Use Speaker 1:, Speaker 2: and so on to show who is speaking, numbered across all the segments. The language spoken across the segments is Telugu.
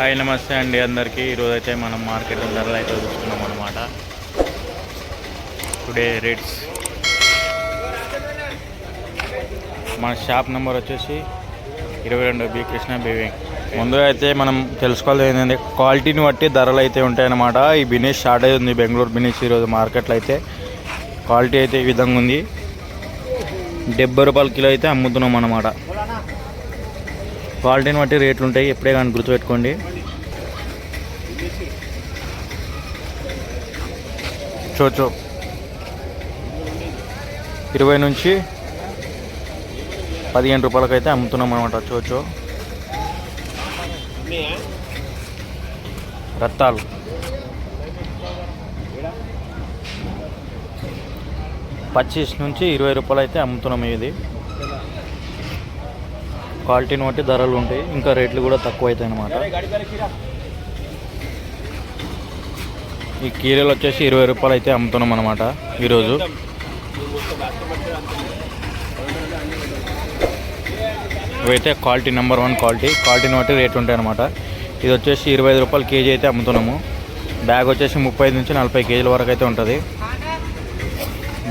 Speaker 1: హాయ్ నమస్తే అండి అందరికీ. ఈరోజు అయితే మనం మార్కెట్ ధరలు అయితే చూసుకున్నాం అనమాట టుడే రేట్స్. మన షాప్ నెంబర్ వచ్చేసి ఇరవై రెండు బి కృష్ణ బేబీ ముందుగా అయితే మనం తెలుసుకోవాలి ఏంటంటే క్వాలిటీని బట్టి ధరలు అయితే ఉంటాయన్నమాట. ఈ బినీష్ స్టార్ట్ అయింది బెంగళూరు బినీష్ ఈరోజు మార్కెట్లో అయితే. క్వాలిటీ అయితే ఈ విధంగా ఉంది. డెబ్బై రూపాయల కిలో అయితే అమ్ముతున్నాం అన్నమాట. క్వాలిటీని బట్టి రేట్లు ఉంటాయి ఎప్పుడే కానీ గుర్తుపెట్టుకోండి. చోచో. ఇరవై నుంచి పదిహేను రూపాయలకి అయితే అమ్ముతున్నాం అనమాట చోచో. రత్తాలు. పచ్చీస్ నుంచి ఇరవై రూపాయలు అయితే అమ్ముతున్నాం ఇది క్వాలిటీని బట్టి ధరలు ఉంటాయి. ఇంకా రేట్లు కూడా తక్కువ అవుతాయి అన్నమాట ఈ కీరలు వచ్చేసి ఇరవై రూపాయలు అయితే అమ్ముతున్నాం అనమాట ఈరోజు. ఇవైతే క్వాలిటీ నెంబర్ వన్ క్వాలిటీ. క్వాలిటీని బట్టి రేట్ ఉంటాయి అనమాట ఇది వచ్చేసి ఇరవై ఐదు రూపాయలు కేజీ అయితే అమ్ముతున్నాము. బ్యాగ్ వచ్చేసి ముప్పై నుంచి నలభై కేజీల వరకు అయితే ఉంటుంది.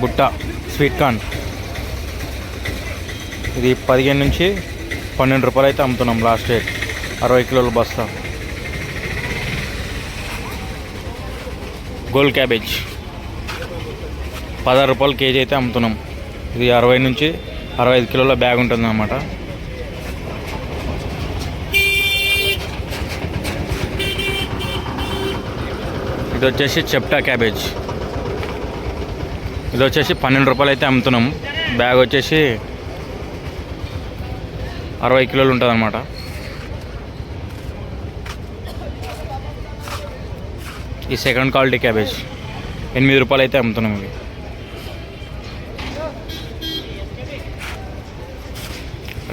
Speaker 1: బుట్ట స్వీట్ కార్న్. ఇది పదిహేను నుంచి పన్నెండు రూపాయలు అయితే అమ్ముతున్నాం లాస్ట్ రేట్ అరవై కిలోల బస్తా. Gold cabbage. పదహారు రూపాయలు కేజీ అయితే అమ్ముతున్నాం. ఇది అరవై నుంచి అరవై ఐదు కిలోల బ్యాగ్ ఉంటుంది అన్నమాట ఇది వచ్చేసి చెప్టా క్యాబేజ్. ఇది వచ్చేసి పన్నెండు రూపాయలు అయితే అమ్ముతున్నాం. బ్యాగ్ వచ్చేసి అరవై కిలోలు ఉంటుంది అనమాట ఈ సెకండ్ క్వాలిటీ క్యాబేజ్. ఎనిమిది రూపాయలు అయితే అమ్ముతున్నాం ఇవి.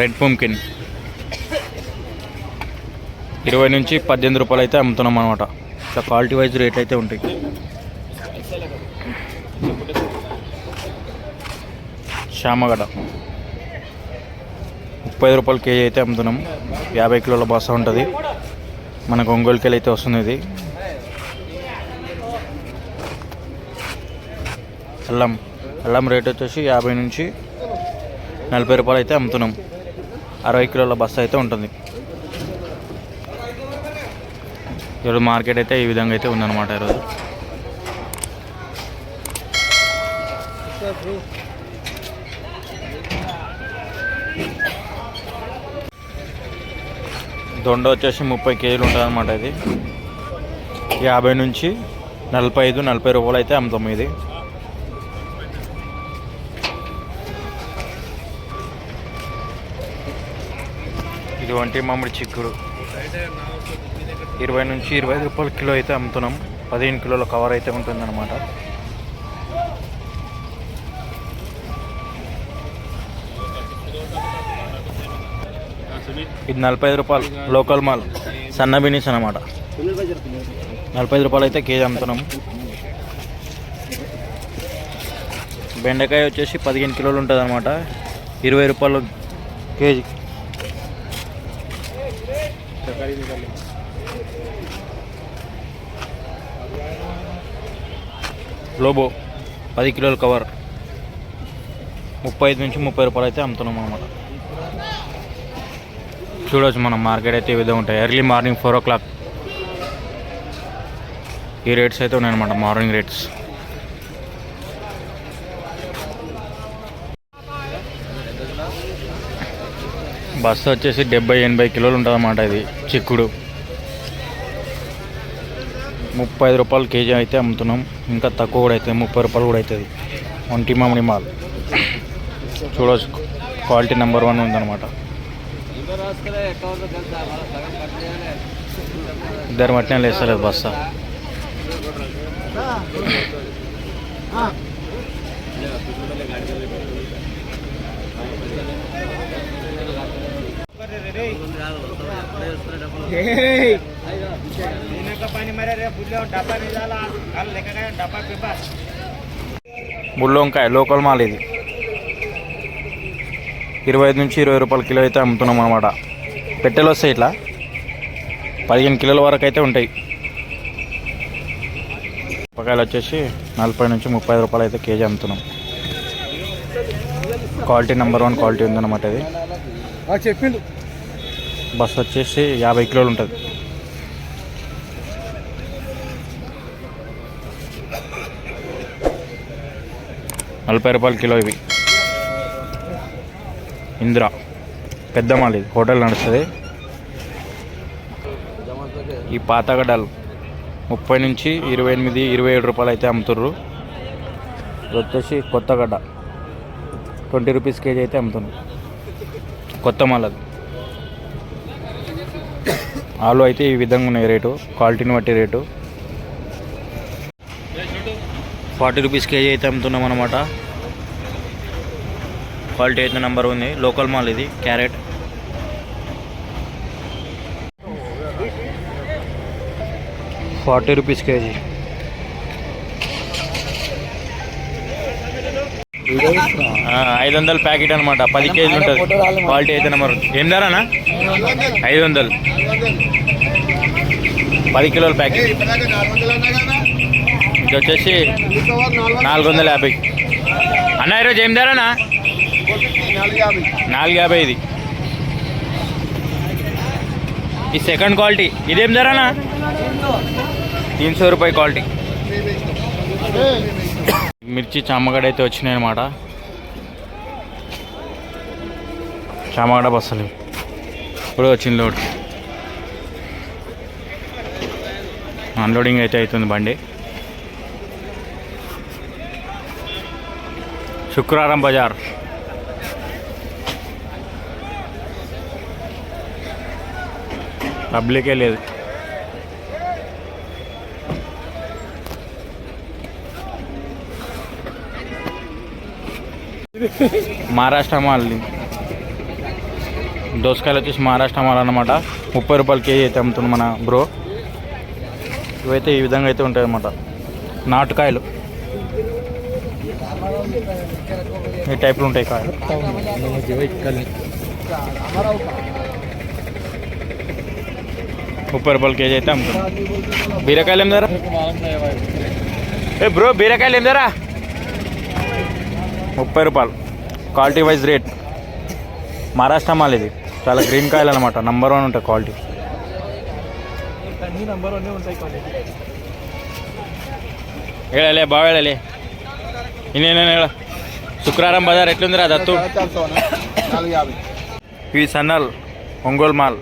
Speaker 1: రెడ్ పంకిన్ ఇరవై నుంచి పద్దెనిమిది రూపాయలు అయితే అమ్ముతున్నాం అనమాట ఇట్లా క్వాలిటీ వైజ్ రేట్ అయితే ఉంటాయి. శ్యామగడ్డ. ముప్పై రూపాయలు కేజీ అయితే అమ్ముతున్నాం. యాభై కిలోల బస్తా ఉంటుంది. మనకు ఒంగోలుకెళ్ళి అయితే వస్తుంది ఇది. అల్లం అల్లం రేట్ వచ్చేసి యాభై నుంచి నలభై రూపాయలు అయితే అమ్ముతున్నాం. అరవై కిలోల బస్తా అయితే ఉంటుంది. ఈరోజు మార్కెట్ అయితే ఈ విధంగా అయితే ఉందన్నమాట ఈరోజు. దొండ వచ్చేసి ముప్పై కేజీలు ఉంటుంది అనమాట ఇది. యాభై నుంచి నలభై ఐదు నలభై రూపాయలు అయితే అమ్ముతాం ఇది. ఇది వంటి మామిడి చిక్కుడు. ఇరవై నుంచి ఇరవై ఐదు రూపాయల కిలో అయితే అమ్ముతున్నాం. పదిహేను కిలోల కవర్ అయితే ఉంటుందన్నమాట. ఇది నలభై ఐదు రూపాయలు. లోకల్ మాల్. సన్న బినీస్ అనమాట నలభై ఐదు రూపాయలు అయితే కేజీ అమ్ముతున్నాము బెండకాయ వచ్చేసి పదిహేను కిలోలు ఉంటుంది అనమాట ఇరవై రూపాయలు కేజీ. లోబో పది కిలోల కవర్. ముప్పై ఐదు నుంచి ముప్పై రూపాయలు అయితే అమ్ముతున్నాం అనమాట చూడవచ్చు మనం మార్కెట్ అయితే ఈ విధంగా ఉంటాయి. Early morning four o'clock ఈ రేట్స్ అయితే ఉన్నాయన్నమాట మార్నింగ్ రేట్స్ బస్సు వచ్చేసి డెబ్బై ఎనభై కిలోలు ఉంటుందన్నమాట ఇది చిక్కుడు. ముప్పై ఐదు రూపాయలు కేజీ అయితే అమ్ముతున్నాం. ఇంకా తక్కువ కూడా అవుతుంది ముప్పై రూపాయలు కూడా అవుతుంది. ఒంటి మామిడి మాల్. చూడవచ్చు క్వాలిటీ నెంబర్ వన్ ఉందన్నమాట. ఇద్దరు మట్టినే లేస్తలేదు బస్తా ముళ్ళు వంకాయ లోకల్ మాల్ ఇది. ఇరవై ఐదు నుంచి ఇరవై రూపాయల కిలో అయితే అమ్ముతున్నాం అనమాట పెట్టెలు వస్తాయి ఇట్లా. పదిహేను కిలోల వరకు అయితే ఉంటాయి. మిరపకాయలు వచ్చేసి నలభై నుంచి ముప్పై రూపాయలు అయితే కేజీ అమ్ముతున్నాం. క్వాలిటీ నెంబర్ వన్ క్వాలిటీ ఉందన్నమాట ఇది.
Speaker 2: చెప్పిండు.
Speaker 1: బస్ వచ్చేసి యాభై కిలోలు ఉంటుంది. నలభై రూపాయల కిలో ఇవి. ఇందిరా. పెద్ద మాల్ ఇది హోటల్ నడుస్తుంది. ఈ పాతగడ్డలు ముప్పై నుంచి ఇరవై ఎనిమిది ఇరవై ఏడు రూపాయలు అయితే అమ్ముతుర్రు. ఇది వచ్చేసి కొత్తగడ్డ ట్వంటీ రూపీస్ కేజీ అయితే అమ్ముతున్నాం కొత్త మాల్ అది ఆలు అయితే ఈ విధంగా ఉన్నాయి రేటు క్వాలిటీని బట్టి రేటు. ఫార్టీ రూపీస్ కేజీ అయితే అమ్ముతున్నాం అనమాట క్వాలిటీ అయితే నెంబర్ ఉంది లోకల్ మాల్ ఇది క్యారెట్. Forty rupees KG. ఐదు వందల ప్యాకెట్ అనమాట పది కేజీలు ఉంటుంది. క్వాలిటీ అయితే నెంబర్ ఏం ధరనా ఐదు వందలు. పది కిలోల ప్యాకెట్. ఇది వచ్చేసి నాలుగు వందల యాభై. అన్న ఈరోజు ఏం ధరనా నాలుగు యాభై ఇది. ఈ సెకండ్ క్వాలిటీ ఇదేం ధరనా తీన్ సో రూపాయి క్వాలిటీ మిర్చి చామగడ్డ అయితే వచ్చినాయి అనమాట చామగడ్డ బస్సలు. ఇప్పుడు వచ్చింది లోడ్. అన్లోడింగ్ అయితే అవుతుంది బండి. శుక్రవారం బజార్. పబ్లికే లేదు. మహారాష్ట్ర మాల్ది దోసకాయలు వచ్చేసి మహారాష్ట్ర మాల్ అనమాట ముప్పై రూపాయలు కేజీ అయితే అమ్ముతుంది మన బ్రో. ఇవైతే ఈ విధంగా అయితే ఉంటాయి అన్నమాట నాటుకాయలు. ఈ టైప్లో ఉంటాయి కాయలు. ముప్పై రూపాయలు కేజీ అయితే అమ్ముతుంది బీరకాయలు ఏం ధర ఏ బ్రో బీరకాయలు ఏం ధర ముప్పై రూపాయలు క్వాలిటీ వైజ్ రేట్ మహారాష్ట్ర మాల్ ఇది చాలా గ్రీన్ కాయలు అనమాట నంబర్ వన్
Speaker 2: ఉంటాయి క్వాలిటీ
Speaker 1: ఏడలే బాగా ఏడలే ఇన్నేనా శుక్రవారం బజార్ ఎట్లుందిరా దత్తు ఇవి సన్నల్ ఒంగోలు మాల్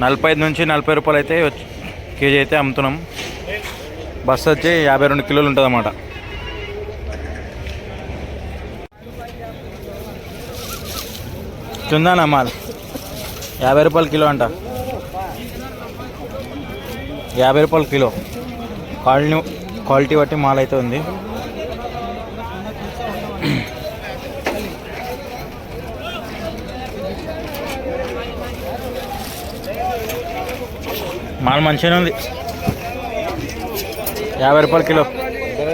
Speaker 1: నలభై ఐదు నుంచి నలభై రూపాయలు అయితే వచ్చి- కేజీ అయితే అమ్ముతున్నాం. బస్సు వచ్చి యాభై రెండు కిలోలు ఉంటుంది అన్నమాట చుందానా మాల్ యాభై రూపాయలు కిలో అంట. యాభై రూపాయలు కిలో. క్వాలిటీ క్వాలిటీ బట్టి మాల్ అయితే ఉంది. మాల్ మంచిగానే ఉంది. యాభై రూపాయలు కిలో.